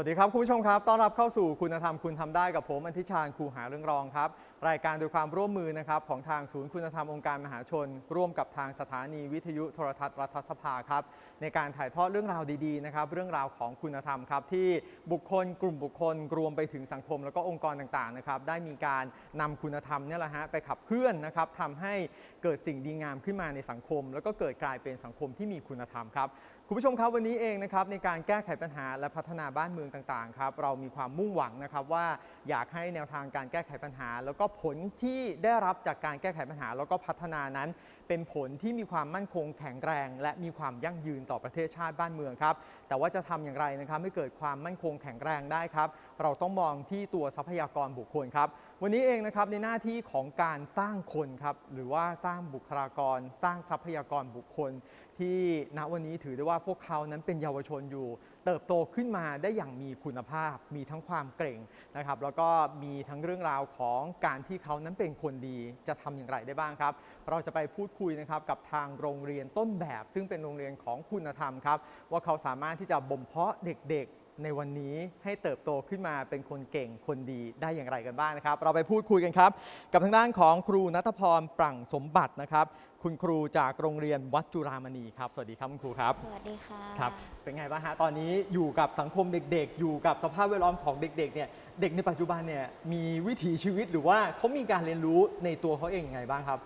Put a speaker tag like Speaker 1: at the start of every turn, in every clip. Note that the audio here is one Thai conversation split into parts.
Speaker 1: สวัสดีครับคุณผู้ชมครับ ต้อนรับเข้าสู่คุณธรรมคุณทำได้กับผมอันทิชาญครูหาเรื่องรองครับ รายการโดยความร่วมมือนะครับของทางศูนย์คุณธรรมองค์การมหาชน ร่วมกับทางสถานีวิทยุโทรทัศน์รัฐสภาครับในการถ่ายทอดเรื่องราวดีๆนะครับเรื่องราวของคุณธรรมครับที่บุคคลกลุ่มบุคคลรวมไปถึงสังคม แล้วก็องค์กรต่างๆนะครับได้มีการนำคุณธรรมเนี่ยแหละฮะไปขับเคลื่อนนะครับทำให้เกิดสิ่งดีงามขึ้นมาในสังคม แล้วก็เกิดกลายเป็นสังคมที่มีคุณธรรมครับ คุณผู้ชมครับวันนี้เองนะครับในการแก้ไขปัญหาและพัฒนาบ้านเมืองต่างๆครับเรามีความมุ่งหวังนะครับว่าอยากให้แนวทางการแก้ไขปัญหา แล้วก็ผลที่ได้รับจากการแก้ไขปัญหา แล้วก็พัฒนานั้น เป็นผลที่มีความมั่นคงแข็งแรง และมีความยั่งยืนต่อประเทศชาติบ้านเมืองครับแต่ว่าจะทำอย่างไรนะครับให้เกิดความมั่นคงแข็งแรงได้ครับเราต้องมองที่ตัวทรัพยากรบุคคลครับ วันนี้เองนะครับในหน้าที่ของการสร้างคนครับหรือว่าสร้างบุคลากร สร้างทรัพยากรบุคคล ที่ณวันนี้ถือได้ว่าพวกเขานั้นเป็นเยาวชนอยู่ เติบโตขึ้นมาได้อย่างมีคุณภาพ มีทั้งความเก่งนะครับแล้วก็มีทั้งเรื่องราวของการที่เขานั้นเป็นคนดีจะทำอย่างไรได้บ้างครับ เราจะไปพูดคุยนะครับกับทางโรงเรียนต้นแบบ ซึ่งเป็นโรงเรียนของคุณธรรมครับว่าเขาสามารถที่จะบ่มเพาะเด็กๆ ในวันนี้ให้เติบโตขึ้นมาเป็นคนเก่งคนดีได้อย่างไรกันบ้างนะครับ เราไปพูดคุยกันครับ กับทางด้านของครูนัทพรปรั่งสมบัตินะครับ คุณครูจากโรงเรียนวัดจุฬามณีครับ สวัสดีครับคุณครูครับ
Speaker 2: สวัสดีค่ะ
Speaker 1: ครับ เป็นไงบ้างฮะตอนนี้อยู่กับสังคมเด็กๆ อยู่กับสภาพแวดล้อมของเด็กๆเนี่ยเด็กในปัจจุบันเนี่ยมีวิถีชีวิตหรือว่าเขามีการเรียนรู้ในตัวเขาเองยังไงบ้างครับ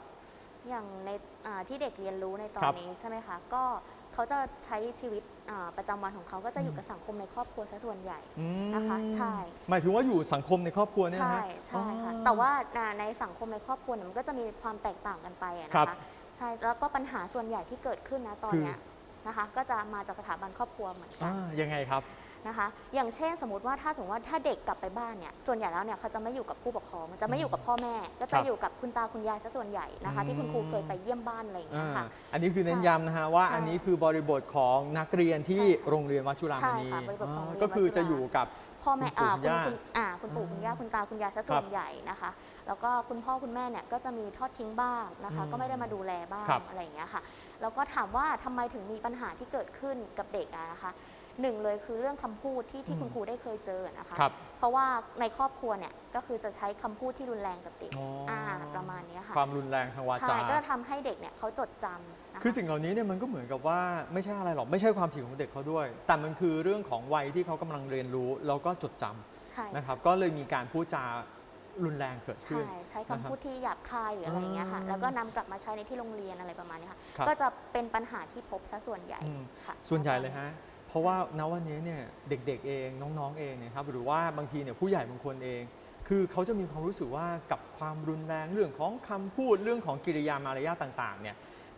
Speaker 2: อย่างในอ่าที่เด็กเรียนรู้ในตอ
Speaker 1: คนรับ
Speaker 2: นี้ใช่ไหมคะก็ เขาจะใช้ชีวิตอ่าประจำวันของเขาก็จะอยู่
Speaker 1: อืม
Speaker 2: กับสังคมในครอบครัวซะส่วนใหญ่
Speaker 1: อืม
Speaker 2: นะคะใช่
Speaker 1: หมายถึงว่าอยู่สังคมในครอบครัวเนี่ยนะ
Speaker 2: ใช่
Speaker 1: ฮะ
Speaker 2: ใช่ค่ะ
Speaker 1: อ๋อ
Speaker 2: แต่ว่าอ่าในสังคมในครอบครัวเนี่ยมันก็จะมีความแตกต่างกันไปอะ
Speaker 1: ครั
Speaker 2: นะ
Speaker 1: บ
Speaker 2: คะใช่แล้วก็ปัญหาส่วนใหญ่ที่เกิดขึ้นนะตอน
Speaker 1: คือ
Speaker 2: เนี้ยนะคะ ก็จะมาจากสถาบันครอบครัวเหมือนกั
Speaker 1: อ่านยังไงครับ
Speaker 2: นะคะ อย่างเช่นสมมติว่าถ้าสมมติว่าถ้าเด็กกลับไปบ้านเนี่ยส่วนใหญ่แล้วเนี่ยเขาจะไม่อยู่กับผู้ปกครอง จะไม่อยู่กับพ่อแม่ ก็
Speaker 1: ครั
Speaker 2: จะ
Speaker 1: บ
Speaker 2: อยู่กับคุณตาคุณยายซะส่วนใหญ่นะคะ ที่คุณครูเคยไปเยี่ยมบ้านอะไรอย่างเงี้ยค่ะ
Speaker 1: อ่าอันนี้คือเน้นย้ำนะฮะว่า
Speaker 2: ใช่
Speaker 1: อันนี้คือบริบทของนักเรียนที่
Speaker 2: ใช่ค่ะ
Speaker 1: โรงเรียนวัดจุฬาม
Speaker 2: ใช่
Speaker 1: ณี
Speaker 2: ค่ะบริบทของ
Speaker 1: อ่า
Speaker 2: โรงเรียน
Speaker 1: ก็คือ
Speaker 2: วัดจุฬา
Speaker 1: จะอยู่กับ
Speaker 2: พ่อแม่
Speaker 1: คุณปู่
Speaker 2: อ่า
Speaker 1: คุณย่า
Speaker 2: คุณอ่าคุณปู่คุณย่าคุณตาคุณยายซะส่วนใหญ่นะคะ แล้วก็คุณพ่อคุณแม่เนี่ยก็จะมีทอดทิ้งบ้างนะคะ
Speaker 1: อืม
Speaker 2: ก็ไม่ได้มาดูแลบ้าง
Speaker 1: ครับ
Speaker 2: อะไรอย่างเงี้ยค่ะแล้วก็ถามว่าทำไมถึงมีปัญหาที่เกิดขึ้นกับเด็กอะนะคะ หนึ่งเลยคือเรื่องคำพูดที่ที่คุณครูได้เคยเจอนะคะ
Speaker 1: ครับ
Speaker 2: เพราะว่าในครอบครัวเนี่ยก็คือจะใช้คำพูดที่รุนแรงกับเด็ก
Speaker 1: อ๋ออ่า
Speaker 2: ประมาณเนี้ยค่ะ
Speaker 1: ความรุนแรงทางวา
Speaker 2: ใช่
Speaker 1: จา
Speaker 2: ก็จะทำให้เด็กเนี่ยเขาจดจำนะคะ
Speaker 1: คือสิ่งเหล่านี้เนี่ยมันก็เหมือนกับว่าไม่ใช่อะไรหรอกไม่ใช่ความผิดของเด็กเขาด้วย แต่มันคือเรื่องของวัยที่เขากำลังเรียนรู้แล้วก็จดจำ
Speaker 2: ใช่
Speaker 1: นะครับ ก็เลยมีการพูดจารุนแรงเกิดขึ้
Speaker 2: ใช่
Speaker 1: น
Speaker 2: ใช้คำพูดที่หยาบคายหรืออะไรอย่างเงี้ยค่ะ
Speaker 1: อ่า
Speaker 2: แล้วก็นำกลับมาใช้ในที่โรงเรียนอะไรประมาณนี้ค่ะ
Speaker 1: ครับ
Speaker 2: ก็จะเป็นปัญหาที่พบซะส่วนใหญ่
Speaker 1: อืม
Speaker 2: ค่ะ
Speaker 1: ส่วนใหญ่เลยฮะ เพราะว่าณวันนี้เนี่ยเด็กๆเองน้องๆเองเนี่ยครับหรือว่าบางทีเนี่ยผู้ใหญ่บางคนเอง คือเขาจะมีความรู้สึกว่ากับความรุนแรงเรื่องของคำพูดเรื่องของกิริยามารยาทต่างๆเนี่ย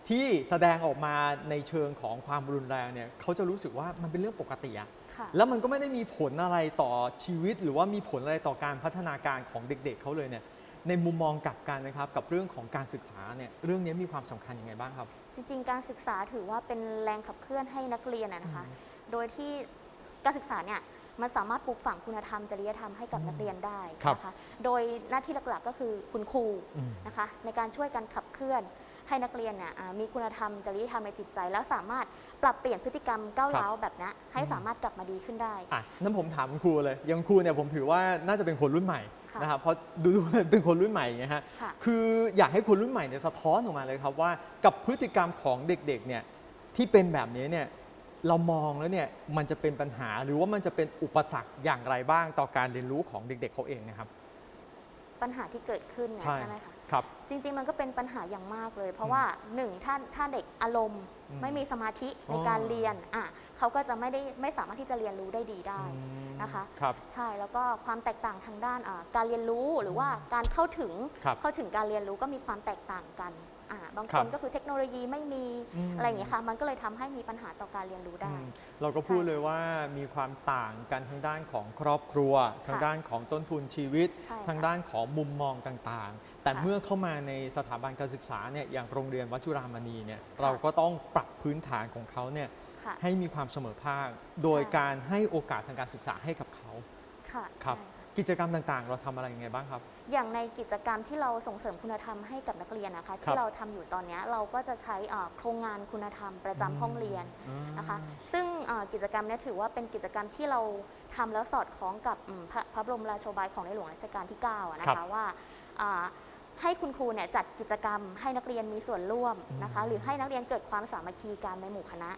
Speaker 1: ที่แสดงออกมาในเชิงของความรุนแรงเนี่ยเขาจะรู้สึกว่ามันเป็นเรื่องปกติอะ
Speaker 2: ค่ะ
Speaker 1: แล้วมันก็ไม่ได้มีผลอะไรต่อชีวิต หรือว่ามีผลอะไรต่อการพัฒนาการของเด็กๆเขาเลยเนี่ยในมุมมองกลับกันนะครับกับเรื่องของการศึกษาเนี่ยเรื่องนี้มีความสำคัญยังไงบ้างครับ
Speaker 2: จริง ๆ การศึกษาถือว่าเป็นแรงขับเคลื่อนให้นักเรียนอะนะคะ
Speaker 1: อืม
Speaker 2: โดยที่การศึกษาเนี่ยมันสามารถปลูกฝังคุณธรรมจริยธรรมให้กับ
Speaker 1: อืม
Speaker 2: นักเรียนได้
Speaker 1: ครับ
Speaker 2: นะคะ โดยหน้าที่หลักๆก็คือคุณครู
Speaker 1: อืม
Speaker 2: นะคะในการช่วยกันขับเคลื่อนให้นักเรียนเนี่ยอ่ามีคุณธรรมจริยธรรมในจิตใจ แล้วสามารถปรับเปลี่ยนพฤติกรรมก้าวร้าวแบบนี้ให้
Speaker 1: อืม
Speaker 2: สามารถกลับมาดีขึ้นได้
Speaker 1: อะนั้นผมถามคุณครูเลยอยังครูเนี่ยผมถือว่าน่าจะเป็นคนรุ่นใหม่
Speaker 2: ค่ะ
Speaker 1: นะครับเพราะดูดูเป็นคนรุ่นใหม่ไงฮะ
Speaker 2: ค่ะ
Speaker 1: คืออยากให้คนรุ่นใหม่เนี่ยสะท้อนออกมาเลยครับว่ากับพฤติกรรมของเด็กๆเนี่ยที่เป็นแบบนี้เนี่ย เรามองแล้วเนี่ยมันจะเป็นปัญหาหรือว่ามันจะเป็นอุปสรรคอย่างไรบ้างต่อการเรียนรู้ของเด็กๆเขาเองนะครับ
Speaker 2: ปัญหาที่เกิดขึ้นเนี่ย
Speaker 1: ใช่
Speaker 2: ใช่ไหมคะ
Speaker 1: ครับ
Speaker 2: จริงๆ มันก็เป็นปัญหาอย่างมากเลย เพ
Speaker 1: อื
Speaker 2: ราะ
Speaker 1: ม
Speaker 2: ว่าหนึ่งถ้าถ้าเด็กอารมณ์
Speaker 1: อืม
Speaker 2: ไม่มีสมาธิใน
Speaker 1: อ๋อ
Speaker 2: การเรียนอะเขาก็จะไม่ได้ไม่สามารถที่จะเรียนรู้ได้ดีได้
Speaker 1: อืม
Speaker 2: นะคะ
Speaker 1: ครับ
Speaker 2: ใช่แล้วก็ความแตกต่างทางด้านอ่าการเรียนรู้หรือว่าการเข้าถึง
Speaker 1: ครับ
Speaker 2: เข้าถึงการเรียนรู้ก็มีความแตกต่างกัน อ่าบาง
Speaker 1: ค
Speaker 2: ค
Speaker 1: รั
Speaker 2: น
Speaker 1: บ
Speaker 2: ก็คือเทคโนโลยีไม่มี
Speaker 1: อืม
Speaker 2: อะไรอย่างเงี้ยค่ะ มันก็เลยทำให้มีปัญหาต่อการเรียนรู้ได้
Speaker 1: อืมเราก็พูด
Speaker 2: ใช่
Speaker 1: เลยว่ามีความต่างกันทางด้านของครอบครัว ทางด้านของต้นทุนชีวิต
Speaker 2: ใช่ค่ะ
Speaker 1: ทางด้านของมุมมองต่างๆ แต่
Speaker 2: ค่ะ
Speaker 1: เมื่อเข้ามาในสถาบันการศึกษาเนี่ยอย่างโรงเรียนวัดจุฬามณีเนี่ย
Speaker 2: ค่ะ
Speaker 1: เราก็ต้องปรับพื้นฐานของเขาเนี่ย
Speaker 2: ค่ะ
Speaker 1: ให้มีความเสมอภาค โดย
Speaker 2: ใช่
Speaker 1: การให้โอกาสทางการศึกษาให้กับเขา
Speaker 2: ค่ะ
Speaker 1: ครับ
Speaker 2: ใช่ค่ะ
Speaker 1: กิจกรรมต่างๆ เราทำอะไรยังไงบ้างครับ
Speaker 2: อย่างในกิจกรรมที่เราส่งเสริมคุณธรรมให้กับนักเรียนนะคะ ที่เราทำอยู่ตอนเนี้ยเราก็จะใช้เอ่อโครงงานคุณธรรมประจำห้องเรียนนะคะ ซึ่งเอ่อกิจกรรมเนี้ถือว่าเป็นกิจกรรมที่เราทำแล้วสอดคล้องกับอืมพระพระบรมราโชบายของในหลวงรัชกาลที่9อะนะ
Speaker 1: ครั
Speaker 2: คะ
Speaker 1: บ
Speaker 2: ว่าอ่า ให้คุณครูเนี่ยจัดกิจกรรม ให้นักเรียนมีส่วนร่วมนะคะ
Speaker 1: อืม
Speaker 2: หรือให้นักเรียนเกิดความสามัคคีกันในหมู่คณะ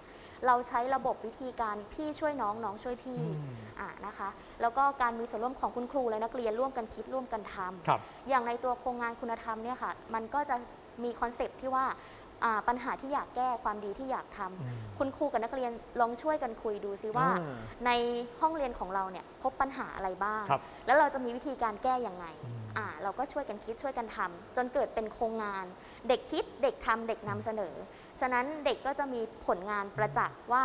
Speaker 2: เราใช้ระบบวิธีการพี่ช่วยน้องน้องช่วยพี่
Speaker 1: อืม
Speaker 2: อะนะคะ แล้วก็การมีส่วนร่วมของคุณครูและนักเรียนร่วมกันคิดร่วมกันทำ
Speaker 1: ครับ
Speaker 2: อย่างในตัวโครงงานคุณธรรมเนี่ยค่ะมันก็จะมีคอนเซปต์ที่ว่าอ่าปัญหาที่อยากแก้ความดีที่อยากทำ
Speaker 1: อืม
Speaker 2: คุณครูกับนักเรียนลองช่วยกันคุยดูซิว่า
Speaker 1: อ่
Speaker 2: ในห้องเรียนของเราเนี่ยพบปัญหาอะไรบ้าง
Speaker 1: ครับ
Speaker 2: แล้วเราจะมีวิธีการแก้ยังไง
Speaker 1: อืม
Speaker 2: อ่าเราก็ช่วยกันคิดช่วยกันทำจนเกิดเป็นโครงงาน เด็กคิดเด็กทำเด็กนำเสนอ ฉะนั้นเด็กก็จะมีผลงานประจักษ์ว่า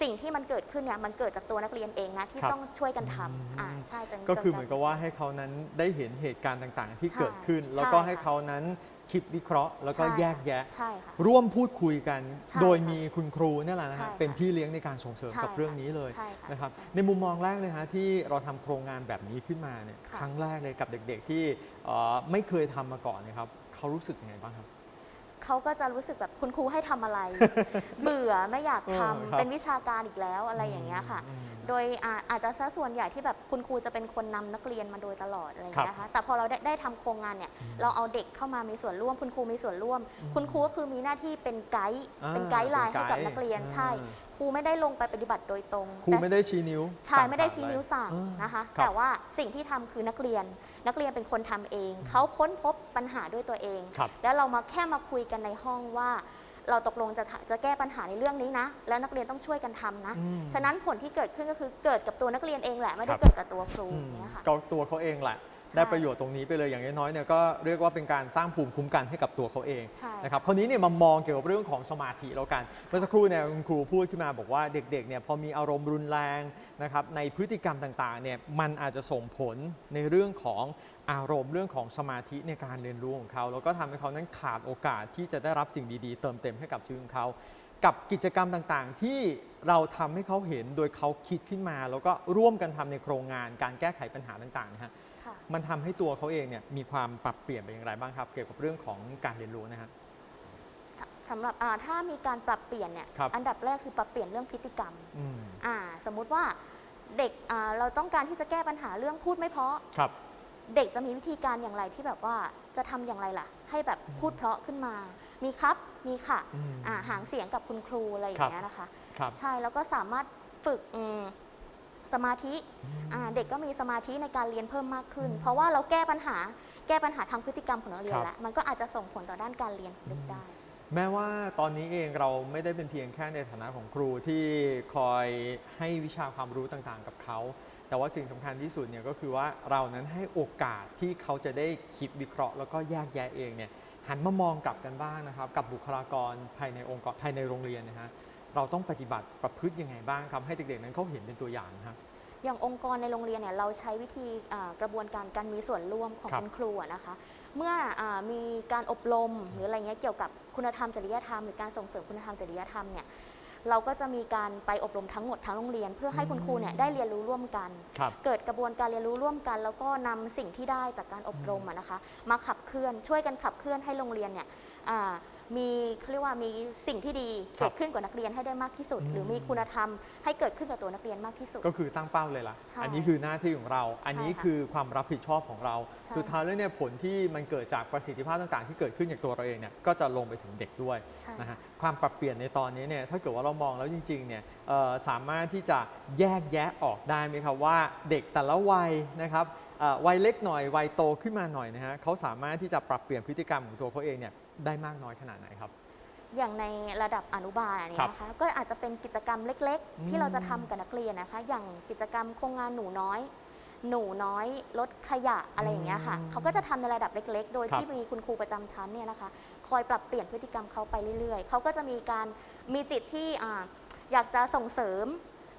Speaker 2: สิ่งที่มันเกิดขึ้นเนี่ยมันเกิดจากตัวนักเรียนเองนะที่
Speaker 1: ครับ
Speaker 2: ต้องช่วยกันท
Speaker 1: อืมำ
Speaker 2: อ่าใช่จน
Speaker 1: ก็คือ
Speaker 2: จ
Speaker 1: เหมือนกับว่าให้เขานั้นได้เห็นเหตุการณ์ต่างๆ ที่
Speaker 2: ใช่
Speaker 1: เกิดขึ้น แล้ว
Speaker 2: ใช่
Speaker 1: ก็ให้
Speaker 2: ค่ะ
Speaker 1: เขานั้นคิดวิเคราะห์ แล้วก็
Speaker 2: ใช่
Speaker 1: แยกแยะ
Speaker 2: ใช่ค่ะ
Speaker 1: ร่วมพูดคุยกัน
Speaker 2: ใช่
Speaker 1: โดย
Speaker 2: ค่ะ
Speaker 1: มีคุณครูเนี่ยแหละนะ
Speaker 2: ใช่
Speaker 1: ฮะ
Speaker 2: ค่ะ
Speaker 1: เป็นพี่เลี้ยงในการส่งเสริม
Speaker 2: ใช่
Speaker 1: กับเรื่องนี้เลย
Speaker 2: ใช่ค่ะ
Speaker 1: นะครับในมุมมองแรกเลยฮะที่เราทำโครงงานแบบนี้ขึ้นมาเนี่ย
Speaker 2: ค่ะ
Speaker 1: ครั้งแรกเลยกับเด็กๆที่เอ่อไม่เคยทำมาก่อนเนะครับเขารู้สึกยังไงบ้างครับ
Speaker 2: เขาก็จะรู้สึกแบบคุณครูให้ทำอะไร เบื่อไม่อยากทำ
Speaker 1: เออครับ
Speaker 2: เป็นวิชาการอีกแล้วอะไรอย่างเงี้ยค่ะ
Speaker 1: อืม
Speaker 2: โดยอาอาจจะซะส่วนใหญ่ที่แบบคุณครูจะเป็นคนนำนักเรียนมาโดยตลอดอะไรอย่างเงี้ยค่ะแต่พอเราได้ได้ทำโครงงานเนี่ย
Speaker 1: อืม
Speaker 2: เราเอาเด็กเข้ามามีส่วนร่วม คุณครูมีส่วนร่วม
Speaker 1: อืม
Speaker 2: คุณครูก็คือมีหน้าที่เป็นไกด์
Speaker 1: อ่า
Speaker 2: เป็นไกด์ไลน์ให้กับ
Speaker 1: เป็นไกด์
Speaker 2: นักเรียน
Speaker 1: อ่า
Speaker 2: ใช่ ครูไม่ได้ลงไปปฏิบัติโดยตรง
Speaker 1: ครู
Speaker 2: แต่
Speaker 1: ไม่ได้ชี้นิ้ว
Speaker 2: ใช่
Speaker 1: สั่ง
Speaker 2: ไม่ได้
Speaker 1: การ
Speaker 2: ชี้นิ้วสั่ง
Speaker 1: อ่า
Speaker 2: นะคะ
Speaker 1: ครับ
Speaker 2: แต่ว่าสิ่งที่ทำคือนักเรียน นักเรียนเป็นคนทำเอง เขาค้นพบปัญหาด้วยตัวเอง
Speaker 1: ครับ
Speaker 2: แล้วเรามาแค่มาคุยกันในห้องว่า เราตกลงจะทะจะแก้ปัญหาในเรื่องนี้นะ แล้วนักเรียนต้องช่วยกันทำนะ
Speaker 1: อืม
Speaker 2: ฉะนั้นผลที่เกิดขึ้นก็คือเกิดกับตัวนักเรียนเองแหละไม่ได้
Speaker 1: ครับ
Speaker 2: เกิดกับตัวครู
Speaker 1: อืม
Speaker 2: เนี่ยค่ะ
Speaker 1: ก็ตัวเขาเองแหละ
Speaker 2: ใช่
Speaker 1: ได้ประโยชน์ตรงนี้ไปเลยอย่างน้อยๆเนี่ยก็เรียกว่าเป็นการสร้างภูมิคุ้มกันให้กับตัวเขาเอง
Speaker 2: ใช่
Speaker 1: นะครับคราวนี้เนี่ยมามองเกี่ยวกับเรื่องของสมาธิแล้วกันเมื่อสักครู่เนี่ยคุณครูพูดขึ้นมาบอกว่าเด็กๆเนี่ยพอมีอารมณ์รุนแรงนะครับในพฤติกรรมต่างๆเนี่ยมันอาจจะส่งผลในเรื่องของ อารมณ์เรื่องของสมาธิในการเรียนรู้ของเขาแล้วก็ทำให้เขานั้นขาดโอกาสที่จะได้รับสิ่งดีๆ เติมเต็มให้กับชีวิตของเขา กับกิจกรรมต่างๆ ที่เราทำให้เขาเห็นโดยเขาคิดขึ้นมา แล้วก็ร่วมกันทำในโครงงาน การแก้ไขปัญหาต่างๆนะฮะ
Speaker 2: ค่ะ
Speaker 1: มันทำให้ตัวเขาเองเนี่ยมีความปรับเปลี่ยนไปอย่างไรบ้างครับ เกี่ยวกับเรื่องของการเรียนรู้นะฮะ
Speaker 2: สสำหรับอ่าถ้ามีการปรับเปลี่ยนเนี่ย
Speaker 1: ครับ
Speaker 2: อันดับแรกคือปรับเปลี่ยนเรื่องพฤติกรรม
Speaker 1: อืม
Speaker 2: อ่าสมมุติว่าเด็กอ่าเราต้องการที่จะแก้ปัญหาเรื่องพูดไม่เพราะ
Speaker 1: ครับ
Speaker 2: เด็กจะมีวิธีการอย่างไรที่แบบว่าจะทำอย่างไรล่ะ ให้แบบพูดเพราะขึ้นมา มีครับมีค่ะ
Speaker 1: อืม
Speaker 2: อ่าหางเสียงกับคุณครูอะไรอย่างเงี้ยนะคะ
Speaker 1: ครับ
Speaker 2: ใช่แล้วก็สามารถฝึกอืมสมาธิอ่าเด็กก็มีสมาธิในการเรียนเพิ่มมากขึ้น
Speaker 1: อืม
Speaker 2: เพราะว่าเราแก้ปัญหาแก้ปัญหาทางพฤติกรรมของนักเรียน
Speaker 1: ครับ
Speaker 2: แล้วมันก็อาจจะส่งผลต่อด้านการเรียนลึกได้
Speaker 1: แม้ว่าตอนนี้เองเราไม่ได้เป็นเพียงแค่ในฐานะของครูที่คอยให้วิชาความรู้ต่างๆ กับเขา แต่ว่าสิ่งสำคัญที่สุดเนี่ยก็คือว่าเรานั้นให้โอกาสที่เขาจะได้คิดวิเคราะห์แล้วก็แยกแยะเองเนี่ยหันมามองกลับกันบ้างนะครับ กับบุคลากรภายในองค์กรภายในโรงเรียนนะฮะเราต้องปฏิบัติประพฤติยังไงบ้างครับให้เด็กๆนั้นเขาเห็นเป็นตัวอย่างนะครับ
Speaker 2: อย่างองค์กรในโรงเรียนเนี่ยเราใช้วิธีอ่ากระบวนการการมีส่วนร่วมของ
Speaker 1: ครับ
Speaker 2: คุณครูอะนะคะ เมื่ออามีการอบรมหรืออะไรเงี้ยเกี่ยวกับ คุณธรรมจริยธรรมหรือการส่งเสริมคุณธรรมจริยธรรมเนี่ยเราก็จะมีการไปอบรมทั้งหมดทั้งโรงเรียน เพื่อให้คุณครูเนี่ยได้เรียนรู้ร่วมกัน
Speaker 1: ครับ
Speaker 2: เกิดกระบวนการเรียนรู้ร่วมกัน แล้วก็นำสิ่งที่ได้จากการอบรมอะนะคะ มาขับเคลื่อนช่วยกันขับเคลื่อนให้โรงเรียนเนี่ยอ่า มีเขาเรียกว่ามีสิ่งที่ดี
Speaker 1: ครับ
Speaker 2: เกิดขึ้นกับนักเรียนให้ได้มากที่สุด
Speaker 1: อืม
Speaker 2: หรือมีคุณธรรมให้เกิดขึ้นกับตัวนักเรียนมากที่สุด
Speaker 1: ก็คือตั้งเป้าเลยล่ะ
Speaker 2: ใช่
Speaker 1: อันนี้คือหน้าที่ของเรา อันนี้
Speaker 2: ใช่ค่ะ
Speaker 1: คือความรับผิดชอบของเรา
Speaker 2: ใช่
Speaker 1: สุดท้ายแล้วเนี่ยผลที่มันเกิดจากประสิทธิภาพต่างๆ ที่เกิดขึ้นจากตัวเราเองเนี่ยก็จะลงไปถึงเด็กด้วย
Speaker 2: ใช่
Speaker 1: นะฮะความปรับเปลี่ยนในตอนนี้เนี่ยถ้าเกิดว่าเรามองแล้วจริงๆเนี่ยเอ่อสามารถที่จะแยกแยะออกได้ไหมครับว่าเด็กแต่ละวัยนะครับเอ่อวัยเล็กหน่อยวัยโตขึ้นมาหน่อยนะฮะเขาสามารถที่จะปรับเปลี่ยนพฤติกรรมของตัวเขาเองเนี่ย ได้มากน้อยขนาดไหนครับ
Speaker 2: อย่างในระดับอนุบาลอันนี้
Speaker 1: ครับ
Speaker 2: นะคะก็อาจจะเป็นกิจกรรมเล็ก
Speaker 1: อืม
Speaker 2: ๆที่เราจะทำกับนักเรียนนะคะ อย่างกิจกรรมโครงงานหนูน้อย หนูน้อยลดขยะอะไรอย่างเงี้ยค่ะ
Speaker 1: อืม
Speaker 2: เขาก็จะทำในระดับเล็ก ๆ โดย
Speaker 1: ครับ
Speaker 2: ที่มีคุณครูประจำชั้นเนี่ยนะคะ คอยปรับเปลี่ยนพฤติกรรมเขาไปเรื่อย ๆเขาก็จะมีการมีจิตที่อ่าอยากจะส่งเสริม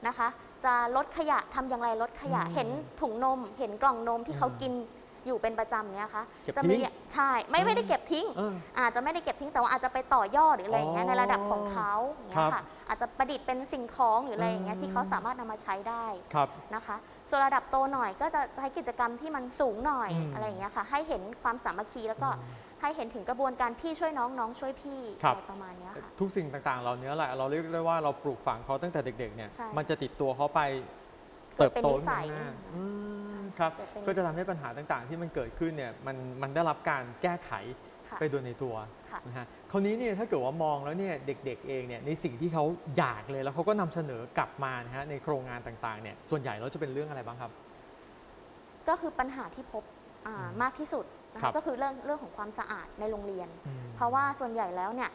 Speaker 2: นะคะ จะลดขยะทำอย่างไรลดขยะ
Speaker 1: อืม
Speaker 2: เห็นถุงนม เห็นกล่องนมที่เขา
Speaker 1: อืม
Speaker 2: กิน อยู่เป็นประจำเนี่ยคะ
Speaker 1: เก็บ
Speaker 2: จะ
Speaker 1: ทิ้
Speaker 2: มี
Speaker 1: ง
Speaker 2: ใช่ไม่ไม่ได้เก็บทิ้ง
Speaker 1: เออ
Speaker 2: อาจจะไม่ได้เก็บทิ้งแต่ว่าอาจจะไปต่อยอดหรืออะไรอย่างเงี้ย
Speaker 1: อ๋อ
Speaker 2: ในระดับของเขาอย่างเงี้ย
Speaker 1: ครั
Speaker 2: ค่ะ
Speaker 1: บ
Speaker 2: อาจจะประดิษฐ์เป็นสิ่งของหรืออะไรอย่างเงี้ย
Speaker 1: อืม
Speaker 2: ที่เขาสามารถนำมาใช้ได้
Speaker 1: ครับ
Speaker 2: นะคะ ส่วนระดับโตหน่อยก็จะใช้กิจกรรมที่มันสูงหน่อย
Speaker 1: อืม
Speaker 2: อะไรอย่างเงี้ยค่ะ ให้เห็นความสามัคคีแล้วก็ให้เห็นถึงกระบวนการพี่ช่วยน้องน้องช่วยพี่
Speaker 1: ครับ
Speaker 2: อะไรประมาณเนี้ยค่ะ
Speaker 1: ทุกสิ่งต่างๆ เหล่านี้แหละเราเรียกได้ว่าเราปลูกฝังเขาตั้งแต่เด็กๆเนี่ย
Speaker 2: ใช่
Speaker 1: มันจะติดตัวเขาไป
Speaker 2: เกิ
Speaker 1: เติ
Speaker 2: ด
Speaker 1: บ
Speaker 2: เป็น
Speaker 1: โต
Speaker 2: นิ
Speaker 1: ขึ้น
Speaker 2: สัย
Speaker 1: ข้างหน้าอื
Speaker 2: ใช่
Speaker 1: มครับ
Speaker 2: เกิดเป็น
Speaker 1: ก็จะทำให้ปัญหาต่างๆ ที่มันเกิดขึ้นเนี่ยมันมันได้รับการแก้ไข
Speaker 2: ค่ะ
Speaker 1: ไปโดยในตัว
Speaker 2: ค่ะ
Speaker 1: นะฮะคราวนี้เนี่ยถ้าเกิดว่ามองแล้วเนี่ยเด็กๆเองเนี่ยในสิ่งที่เขาอยากเลยแล้วเขาก็นำเสนอกลับมานะฮะในโครงงานต่างๆเนี่ยส่วนใหญ่แล้วจะเป็นเรื่องอะไรบ้างครับ
Speaker 2: ก็คือปัญหาที่พบอ่า
Speaker 1: อืม
Speaker 2: มากที่สุดนะ
Speaker 1: ครั
Speaker 2: คะ
Speaker 1: บ
Speaker 2: ก็คือเรื่องเรื่องของความสะอาดในโรงเรียน
Speaker 1: อืม
Speaker 2: เพราะว่าส่วนใหญ่แล้วเนี่ย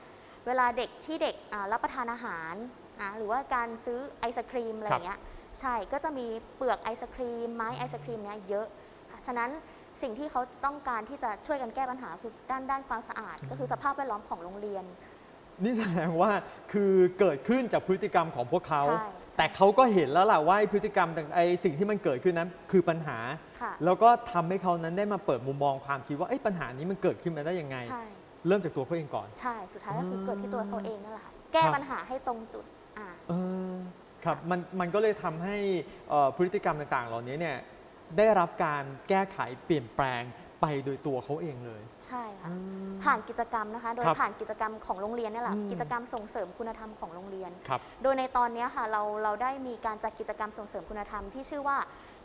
Speaker 2: เวลาเด็กที่เด็กอ่ารับประทานอาหารอ่าหรือว่าการซื้อไอศครีมอะไรอย่างเงี้ย ใช่ก็จะมีเปลือกไอศครีม ไม้ไอศครีมเนี่ยเยอะ ฉะนั้นสิ่งที่เขาต้องการที่จะช่วยกันแก้ปัญหาคือด้านด้านความสะอาด ก็คือสภาพแวดล้อมของโรงเรียน
Speaker 1: นี่แสดงว่าคือเกิดขึ้นจากพฤติกรรมของพวกเขา
Speaker 2: ใช่ใช่
Speaker 1: แต่เขาก็เห็นแล้วล่ะว่าไอ้พฤติกรรมต่างไอ้สิ่งที่มันเกิดขึ้นนั้นคือปัญหา
Speaker 2: ค่ะ
Speaker 1: แล้วก็ทำให้เขานั้นได้มาเปิดมุมมองความคิดว่าเอ้ยปัญหานี้มันเกิดขึ้นมาได้ยังไง
Speaker 2: ใช่
Speaker 1: เริ่มจากตัวเขาเองก่อน
Speaker 2: ใช่ สุดท้ายก็คือ
Speaker 1: อืม
Speaker 2: เกิดที่ตัวเขาเองนั่นแหละค่ะแก้
Speaker 1: ครับ
Speaker 2: ปัญหาให้ตรงจุดอ่า
Speaker 1: เออ ครับมันมันก็เลยทำให้เอ่อพฤติกรรมต่างๆ เหล่านี้เนี่ยได้รับการแก้ไขเปลี่ยนแปลงไปโดยตัวเขาเองเลย
Speaker 2: ใช่ค่ะ
Speaker 1: อืม
Speaker 2: ผ่านกิจกรรมนะคะ โดย
Speaker 1: ครับ
Speaker 2: ผ่านกิจกรรมของโรงเรียนนี่แหละ
Speaker 1: อืม
Speaker 2: กิจกรรมส่งเสริมคุณธรรมของโรงเรียน
Speaker 1: ครับ
Speaker 2: โดยในตอนนี้ค่ะเราเราได้มีการจัดกิจกรรมส่งเสริมคุณธรรมที่ชื่อว่า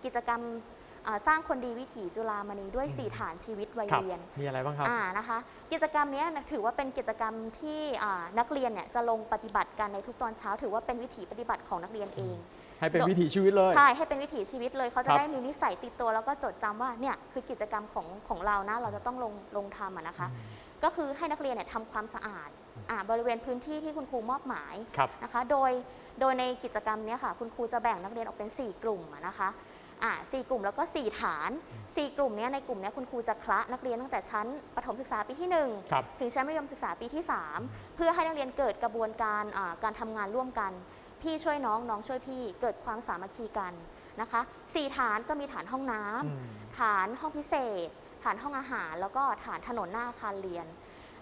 Speaker 2: กิจกรรมอ่า สร้างคนดีวิถีจุฬามณีด้วย
Speaker 1: อืม
Speaker 2: สี่ฐานชีวิตวัย
Speaker 1: ครับ
Speaker 2: เรียน
Speaker 1: มีอะไรบ้างครับ
Speaker 2: อ่านะคะ กิจกรรมเนี้ยถือว่าเป็นกิจกรรมที่อ่านักเรียนเนี่ยจะลงปฏิบัติกันในทุกตอนเช้า ถือว่าเป็นวิถีปฏิบัติของนักเรียนเอง
Speaker 1: ให้เป็นวิถีชีวิตเลย
Speaker 2: ใช่ให้เป็นวิถีชีวิตเลยเขา
Speaker 1: ค
Speaker 2: จะ
Speaker 1: รับ
Speaker 2: ได้มีนิสัยติดตัว แล้วก็จดจำว่าเนี่ยคือกิจกรรมของของเรานะเราจะต้องลงลงทำอะนะคะ ก็คือให้นักเรียนเนี่ยทำความสะอาดอ่าบริเวณพื้นที่ที่คุณครูมอบหมาย
Speaker 1: ครับ
Speaker 2: นะคะ โดยโดยในกิจกรรมเนี้ยค่ะ คุณครูจะแบ่งนักเรียนออกเป็น 4 กลุ่มอะนะคะ อ่าสี่กลุ่มแล้วก็ 4 ฐาน 4 กลุ่มเนี้ยในกลุ่มเนี้ยคุณครูจะคละนักเรียนตั้งแต่ชั้นประถมศึกษาปีที่1
Speaker 1: ครับ
Speaker 2: ถึงชั้นมัธยมศึกษาปีที่ 3 เพื่อให้นักเรียนเกิดกระบวนการอ่าการทำงานร่วมกัน พี่ช่วยน้องน้องช่วยพี่เกิดความสามัคคีกันนะคะสี่ฐานก็มีฐานห้องน้ำ
Speaker 1: อืม
Speaker 2: ฐานห้องพิเศษ ฐานห้องอาหาร แล้วก็ฐานถนนหน้าอาคารเรียน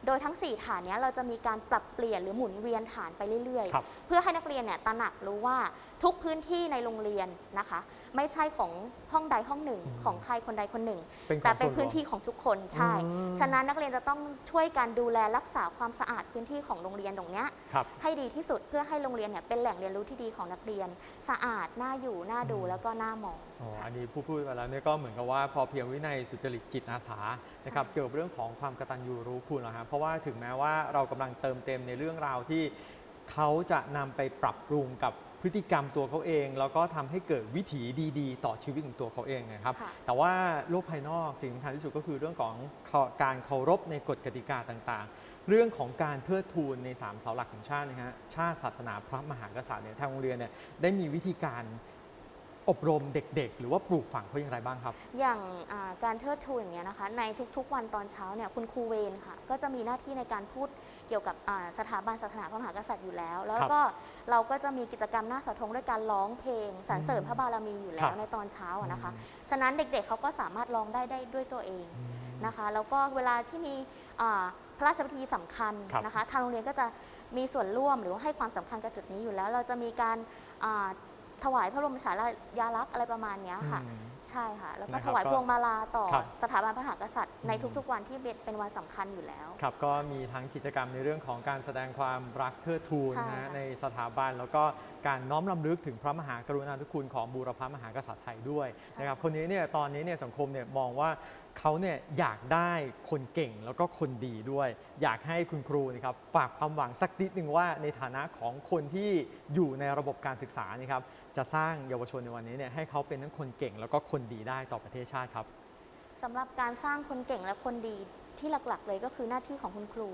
Speaker 2: โดยทั้ง 4 ฐานเนี้ยเราจะมีการปรับเปลี่ยนหรือหมุนเวียนฐานไปเรื่อย
Speaker 1: ครับ
Speaker 2: ๆ เพื่อให้นักเรียนเนี่ยตระหนักรู้ว่า ทุกพื้นที่ในโรงเรียนนะคะ ไม่ใช่ของห้องใดห้องหนึ่ง
Speaker 1: อืม
Speaker 2: ของใครคนใดคนหนึ่ง
Speaker 1: เป็นของ
Speaker 2: แต่เป็น
Speaker 1: ส่วรวม
Speaker 2: พื้นที่ของทุกคนใช่
Speaker 1: อืม
Speaker 2: ฉะนั้นนักเรียนจะต้องช่วยกันดูแลรักษาความสะอาดพื้นที่ของโรงเรียนตรงเนี้ย
Speaker 1: ครับ
Speaker 2: ให้ดีที่สุดเพื่อให้โรงเรียนเนี่ยเป็นแหล่งเรียนรู้ที่ดีของนักเรียน สะอาดน่าอยู่น่าดู
Speaker 1: อืม
Speaker 2: แล้วก็น่ามอง
Speaker 1: อ๋อ อันนี้ผู้พูดไปแล้วเนี่ยก็เหมือนกับว่าพอเพียงวินัยสุจริตจิตอาสานะครับ
Speaker 2: ใช่
Speaker 1: เกี่ยวกับเรื่องของความกตัญญูรู้คุณเหรอฮะเพราะว่าถึงแม้ว่าเรากำลังเติมเต็มในเรื่องราวที่เขาจะนำไปปรับปรุงกับ พฤติกรรมตัวเขาเอง แล้วก็ทำให้เกิดวิถีดีๆ ต่อชีวิตของตัวเขาเองนะครับ
Speaker 2: ค่ะ
Speaker 1: แต่ว่าโลกภายนอกสิ่งสำคัญที่สุดก็คือเรื่องของการเคารพในกฎกติกาต่างๆ เรื่องของการเทิดทูนในสามเสาหลักของชาตินะฮะชาติศาสนาพระมหากษัตริย์เนี่ยทางโรงเรียนเนี่ยได้มีวิธีการอบรมเด็กๆ หรือว่าปลูกฝังเขาอย่างไรบ้างครับ
Speaker 2: อย่างอ่าการเทิดทูนอย่างเงี้ยนะคะ ในทุกๆวันตอนเช้าเนี่ยคุณครูเวรค่ะ ก็จะมีหน้าที่ในการพูด เกี่ยวกับอ่าสถาบันศาสนาพระมหากษัตริย์อยู่แล้ว แล้ว
Speaker 1: ครับ
Speaker 2: ก็เราก็จะมีกิจกรรมหน้าเสาธงด้วยการร้องเพลงสรรเสริญพระบารมีอยู่แล้
Speaker 1: ครั
Speaker 2: ว
Speaker 1: บ
Speaker 2: ในตอนเช้าอะนะคะ ฉะนั้นเด็กๆเขาก็สามารถร้องได้ได้ด้วยตัวเองนะคะ แล้วก็เวลาที่มีอ่าพระราชพิธีสำคัญ
Speaker 1: ครับ
Speaker 2: นะคะ ทางโรงเรียนก็จะมีส่วนร่วมหรือว่าให้ความสำคัญกับจุดนี้อยู่แล้ว เราจะมีการอ่าถวายพระบรมฉายาลักษณ์อะไรประมาณเนี้ยค่ะ
Speaker 1: อืม
Speaker 2: ใช่ค่ะ แล้วก็
Speaker 1: นะครับ
Speaker 2: ถวาย
Speaker 1: ก็
Speaker 2: พวงมาลาต่อ
Speaker 1: ครับ
Speaker 2: สถาบันพระมหากษัตริย์ ใน
Speaker 1: อืม
Speaker 2: ทุกๆวันที่เป็นวันสำคัญอยู่แล้ว
Speaker 1: ครับก็มีทั้งกิจกรรมในเรื่องของการแสดงความรักเทิดทูน
Speaker 2: ใช่
Speaker 1: นะฮะ
Speaker 2: ค่ะ
Speaker 1: ในสถาบัน แล้วก็การน้อมรำลึกถึงพระมหากรุณาธิคุณของบูรพมหากษัตริย์ไทยด้วยนะครับคนนี้เนี่ยตอนนี้เนี่ยสังคมเนี่ยมองว่าเขาเนี่ยอยากได้คนเก่งแล้วก็คนดีด้วย อยากให้คุณครูนะครับฝากความหวังสักนิดหนึ่งว่าในฐานะของคนที่อยู่ในระบบการศึกษานี่ครับจะสร้างเยาวชนในวันนี้เนี่ยให้เขาเป็นทั้งคนเก่งแล้วก็คนดีได้ต่อประเทศชาติครับ
Speaker 2: สำหรับการสร้างคนเก่งและคนดีที่หลักๆ เลยก็คือหน้าที่ของคุณครู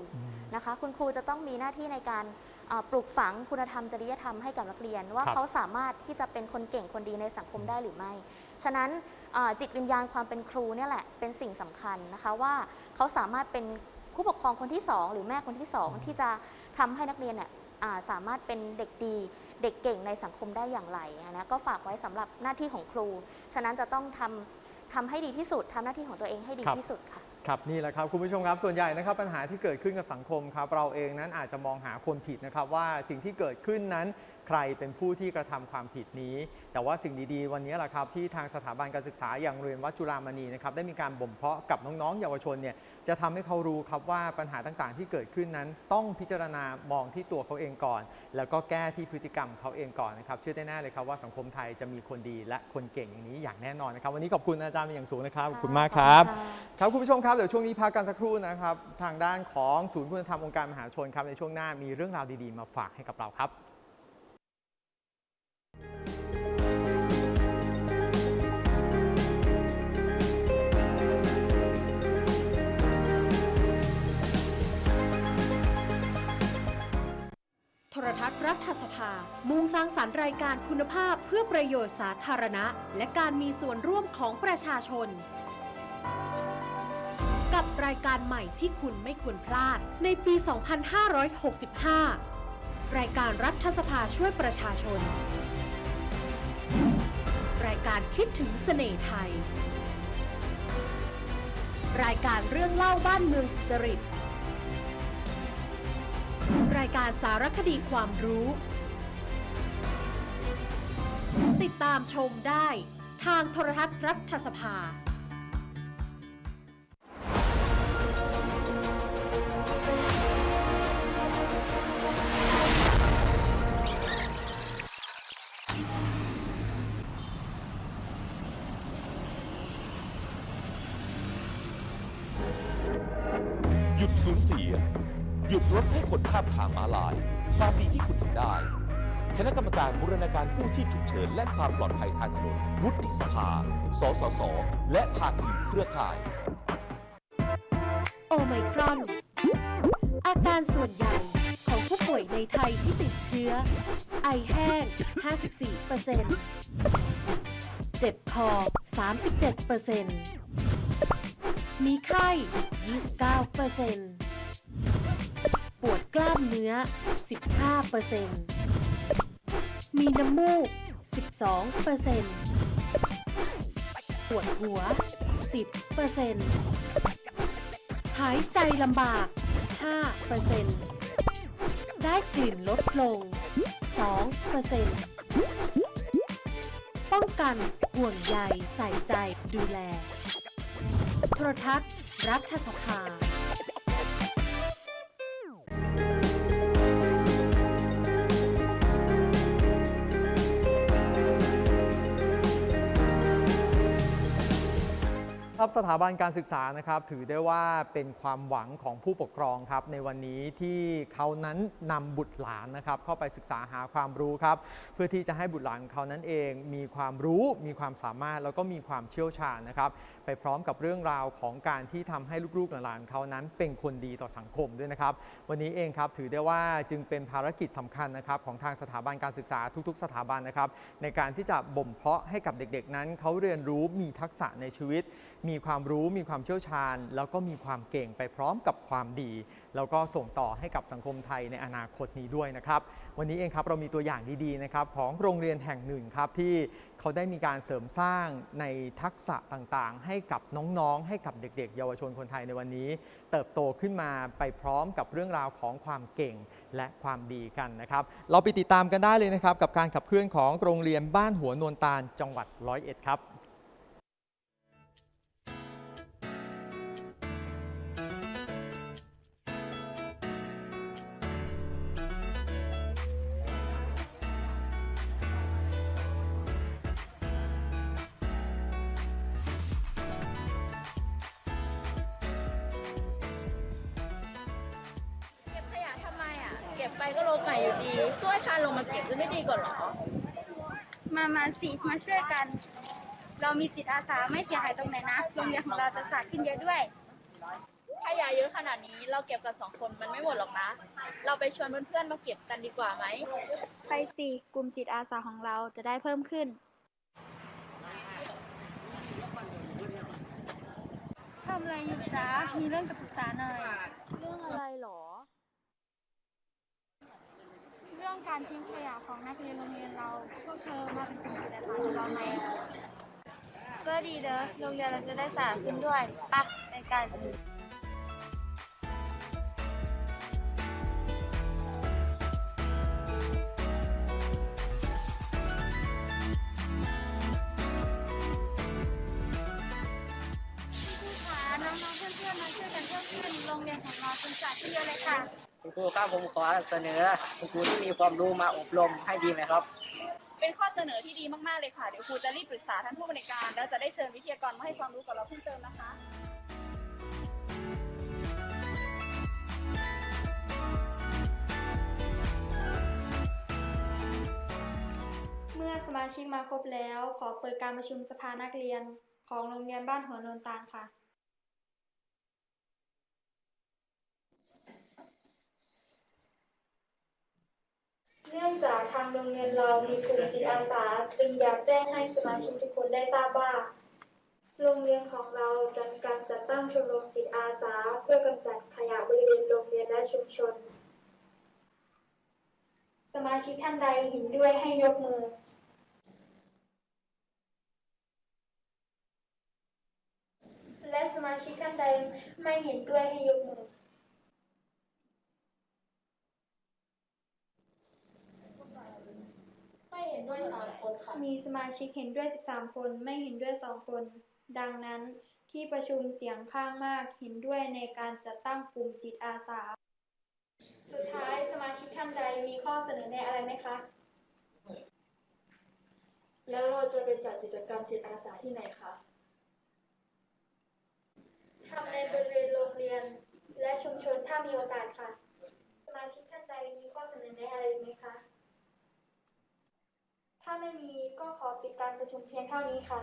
Speaker 2: นะคะ คุณครูจะต้องมีหน้าที่ในการอ่าปลูกฝังคุณธรรมจริยธรรมให้กับนักเรียน ว่า
Speaker 1: ครับ
Speaker 2: เขาสามารถที่จะเป็นคนเก่งคนดีในสังคมได้หรือไม่ ฉะนั้นอ่าจิตวิญญาณความเป็นครูเนี่ยแหละเป็นสิ่งสำคัญนะคะว่าเขาสามารถเป็นผู้ปกครองคนที่สองหรือแม่คนที่สองที่จะทำให้นักเรียนเนี่ยอ่าสามารถเป็นเด็กดีเด็กเก่งในสังคมได้อย่างไรนะก็ฝากไว้สำหรับหน้าที่ของครู ฉะนั้นจะต้องทำ ทำให้ดีที่สุดทำหน้าที่ของตัวเองให้ดี
Speaker 1: ครับ
Speaker 2: ที่สุดค่ะ
Speaker 1: ครับนี่แหละครับคุณผู้ชมครับส่วนใหญ่นะครับปัญหาที่เกิดขึ้นกับสังคมครับเราเองนั้นอาจจะมองหาคนผิดนะครับว่าสิ่งที่เกิดขึ้นนั้น ใครเป็นผู้ที่กระทำความผิดนี้ แต่ว่าสิ่งดีๆ วันนี้แหละครับที่ทางสถาบันการศึกษาอย่างโรงเรียนวัดจุฬามณีนะครับได้มีการบ่มเพาะกับน้องๆ เยาวชนเนี่ยจะทำให้เขารู้ครับว่าปัญหาต่างๆ ที่เกิดขึ้นนั้น ต้องพิจารณามองที่ตัวเขาเองก่อน แล้วก็แก้ที่พฤติกรรมเขาเองก่อนนะครับเชื่อได้แน่เลยครับว่าสังคมไทยจะมีคนดีและคนเก่งอย่างนี้อย่างแน่นอนนะครับวันนี้ขอบคุณอาจารย์เป็นอย่างสูงนะครับขอบคุณมากครับ
Speaker 2: ขอณะ
Speaker 1: ครับคุณผู้ชมครับเดี๋ยวช่วงนี้พักกันสักครู่นะครับทางด้านของศูนย์คุณธรรมองค์การมหาชนครับในช่วงหน้ามีเรื่องราวดีๆ มาฝากให้กับเราครับ
Speaker 3: ทรทัศน์รัฐสภา มุ่งสร้างสรรค์รายการคุณภาพเพื่อประโยชน์สาธารณะ และการมีส่วนร่วมของประชาชน กับรายการใหม่ที่คุณไม่ควรพลาดในปี 2565 รายการรัฐสภาช่วยประชาชน รายการคิดถึงเสน่ห์ไทย รายการเรื่องเล่าบ้านเมืองสุจริต รายการสารคดีความรู้ ติดตามชมได้ทางโทรทัศน์รัฐสภา
Speaker 4: กรรมการบูรณาการกู้ชีพฉุกเฉินและความปลอดภัยทางถนน วุฒิสภา สสส และภาคีเครือข่าย
Speaker 3: โอไมครอน อาการส่วนใหญ่ของผู้ป่วยในไทยที่ติดเชื้อ ไอแห้ง 54%เจ็บคอ 37%มีไข้ 29%ปวดกล้ามเนื้อ 15% มีน้ำมูก 12%ปวดหัว 10%หายใจลำบาก 5%ได้กลิ่นลดลง 2%ป้องกันห่วงใยใส่ใจดูแล โทรทัศน์ รัฐสภา
Speaker 1: สถาบันการศึกษานะครับถือได้ว่าเป็นความหวังของผู้ปกครองครับในวันนี้ที่เขานั้นนำบุตรหลานนะครับเข้าไปศึกษาหาความรู้ครับเพื่อที่จะให้บุตรหลานของเขานั้นเอง มีความรู้มีความสามารถแล้วก็มีความเชี่ยวชาญนะครับไปพร้อมกับเรื่องราวของการที่ทำให้ลูกๆหลานๆเขานั้น เป็นคนดีต่อสังคมด้วยนะครับวันนี้เองครับถือได้ว่าจึงเป็นภารกิจสำคัญนะครับของทางสถาบันการศึกษาทุก ๆ สถาบันนะครับในการที่จะบ่มเพาะให้กับเด็กๆ นั้นเขาเรียนรู้มีทักษะในชีวิตมีความรู้มีความเชี่ยวชาญ แล้วก็มีความเก่งไปพร้อมกับความดี แล้วก็ส่งต่อให้กับสังคมไทยในอนาคตนี้ด้วยนะครับวันนี้เองครับเรามีตัวอย่างดีๆนะครับของโรงเรียนแห่งหนึ่งครับที่เขาได้มีการเสริมสร้างในทักษะต่างๆ ให้กับน้องๆ ให้กับเด็ก ๆ เยาวชนคนไทยในวันนี้ เติบโตขึ้นมาไปพร้อมกับเรื่องราวของความเก่งและความดีกันนะครับ เราไปติดตามกันได้เลยนะครับกับการขับเคลื่อนของโรงเรียนบ้านหัวนวลตาลจังหวัดร้อยเอ็ดครับ
Speaker 5: ก็บไปก็ลงใหม่อยู่ดีช่วยการลงมาเก็บจะไม่ดีกว่าเหรอ
Speaker 6: มามาสิ มาช่วยกัน เรามีจิตอาสาไม่เสียหายตรงไหนนะ โรงเรียนของเราจะสะอาดขึ้นเยอะด้วย
Speaker 5: ขยะเยอะขนาดนี้เราเก็บกันสองคนมันไม่หมดหรอกนะ เราไปชวนเพื่อนๆมาเก็บกันดีกว่าไหม
Speaker 6: ไปสิ กลุ่มจิตอาสาของเราจะได้เพิ่มขึ้น ทำอะไรอยู่จ๊ะ มีเรื่องจะปรึกษาหน่อย
Speaker 2: เรื่องอะไรหรอ
Speaker 6: เรื่องการทิ้งขยะของนักเรียนโรงเรียนเราพวกเธอมาเป็นกลุ่มจิตอาสาของเราไหมก็ดีเนอะโรงเรียนเราจะได้สะอาดขึ้นด้วยปะในกัน คุ
Speaker 7: ณครูครับผมขอเสนอคุณครูที่มีความรู้มาอบรมให้ดีไหมครับ
Speaker 5: เป็นข้อเสนอที่ดีมากๆเลยค่ะ เดี๋ยวครูจะรีบปรึกษาท่านผู้บริการ แล้วจะได้เชิญวิทยากรมาให้ความรู้กับเราเพิ่มเติมนะคะ
Speaker 8: เมื่อสมาชิกมาครบแล้ว ขอเปิดการประชุมสภานักเรียน ของโรงเรียนบ้านหัวโนนตาลค่ะ เนื่องจากทาง โรงเรียนเรามีกลุ่มจิตอาสาจึงอยากแจ้งให้สมาชิกทุกคนได้ทราบว่าโรงเรียนของเราจะมีการจัดตั้งชมรมจิตอาสา เพื่อกำจัดขยะบริเวณโรงเรียนและชุมชน สมาชิกท่านใดเห็นด้วยให้ยกมือ และสมาชิกท่านใดไม่เห็นด้วยให้ยกมือ
Speaker 6: ไม่เห็นด้วยสามคนค่ะ
Speaker 8: มีสมาชิกเห็นด้วย 13 คน ไม่เห็นด้วย 2 คน ดังนั้นที่ประชุมเสียงข้างมากเห็นด้วยในการจัดตั้งกลุ่มจิตอาสา สุดท้ายสมาชิกท่านใดมีข้อเสนอแนะอะไรไหมคะ
Speaker 9: แล้วเราจะไปจัดกิจกรรมจิตอาสาที่ไหนคะ
Speaker 8: ทำในบริเวณโรงเรียนและชุมชนถ้ามีโอกาสค่ะ สมาชิกท่านใดมีข้อเสนอแนะอะไรไหมคะ ถ้าไม่มีก็ขอปิดการประชุมเพียงเท่านี้ค่ะ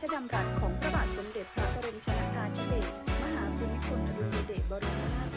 Speaker 10: ชดำรัสของพระบาทสมเด็จพระบรมชนากาธิเบศรมหาภูมิพลอดุลยเดชบรมนาถบ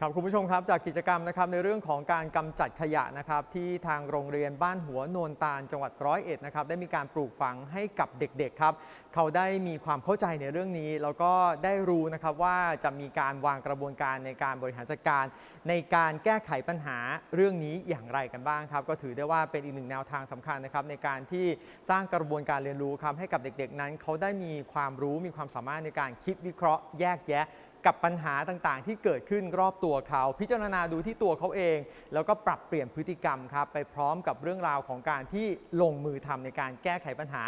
Speaker 1: ครับคุณผู้ชมครับจากกิจกรรมนะครับในเรื่องของการกำจัดขยะนะครับที่ทางโรงเรียนบ้านหัวโนนตาลจังหวัดร้อยเอ็ดนะครับได้มีการปลูกฝังให้กับเด็กๆครับเขาได้มีความเข้าใจในเรื่องนี้ แล้วก็ได้รู้นะครับว่าจะมีการวางกระบวนการในการบริหารจัดการ ในการแก้ไขปัญหาเรื่องนี้อย่างไรกันบ้างครับ ก็ถือได้ว่าเป็นอีกหนึ่งแนวทางสำคัญนะครับในการที่สร้างกระบวนการเรียนรู้ครับให้กับเด็กๆนั้น เขาได้มีความรู้มีความสามารถในการคิดวิเคราะห์แยกแยะ กับปัญหาต่างๆ ที่เกิดขึ้นรอบตัวเขา พิจารณาดูที่ตัวเขาเอง แล้วก็ปรับเปลี่ยนพฤติกรรมครับไปพร้อมกับเรื่องราวของการที่ลงมือทำในการแก้ไขปัญหา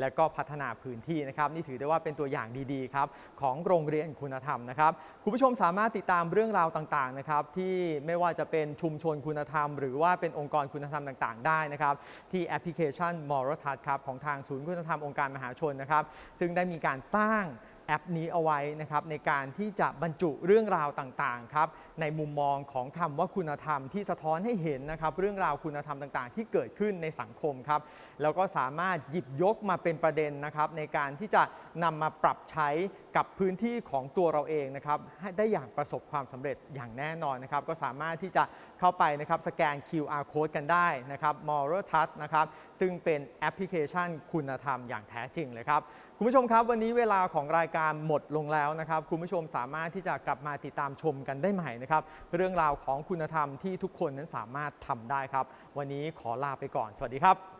Speaker 1: และก็พัฒนาพื้นที่นะครับ นี่ถือได้ว่าเป็นตัวอย่างดีๆครับของโรงเรียนคุณธรรมนะครับคุณผู้ชมสามารถติดตามเรื่องราวต่างๆนะครับที่ไม่ว่าจะเป็นชุมชนคุณธรรม หรือว่าเป็นองค์กรคุณธรรมต่างๆ ได้นะครับ ที่แอปพลิเคชัน m o r a l t o u c h ครับของทางศูนย์คุณธรรมองค์การมหาชนนะครับ ซึ่งได้มีการสร้าง แอปนี้เอาไว้นะครับในการที่จะบรรจุเรื่องราวต่างๆครับในมุมมองของคำว่าคุณธรรมที่สะท้อนให้เห็นนะครับเรื่องราวคุณธรรมต่างๆ ที่เกิดขึ้นในสังคมครับแล้วก็สามารถหยิบยกมาเป็นประเด็นนะครับในการที่จะนำมาปรับใช้กับพื้นที่ของตัวเราเองนะครับให้ได้อย่างประสบความสำเร็จอย่างแน่นอนนะครับก็สามารถที่จะเข้าไปนะครับสแกน QR code กันได้นะครับ Moral Touch นะครับซึ่งเป็นแอปพลิเคชันคุณธรรมอย่างแท้จริงเลยครับ คุณผู้ชมครับ วันนี้เวลาของรายการหมดลงแล้วนะครับ คุณผู้ชมสามารถที่จะกลับมาติดตามชมกันได้ใหม่นะครับ เรื่องราวของคุณธรรมที่ทุกคนนั้นสามารถทำได้ครับ วันนี้ขอลาไปก่อน สวัสดีครับ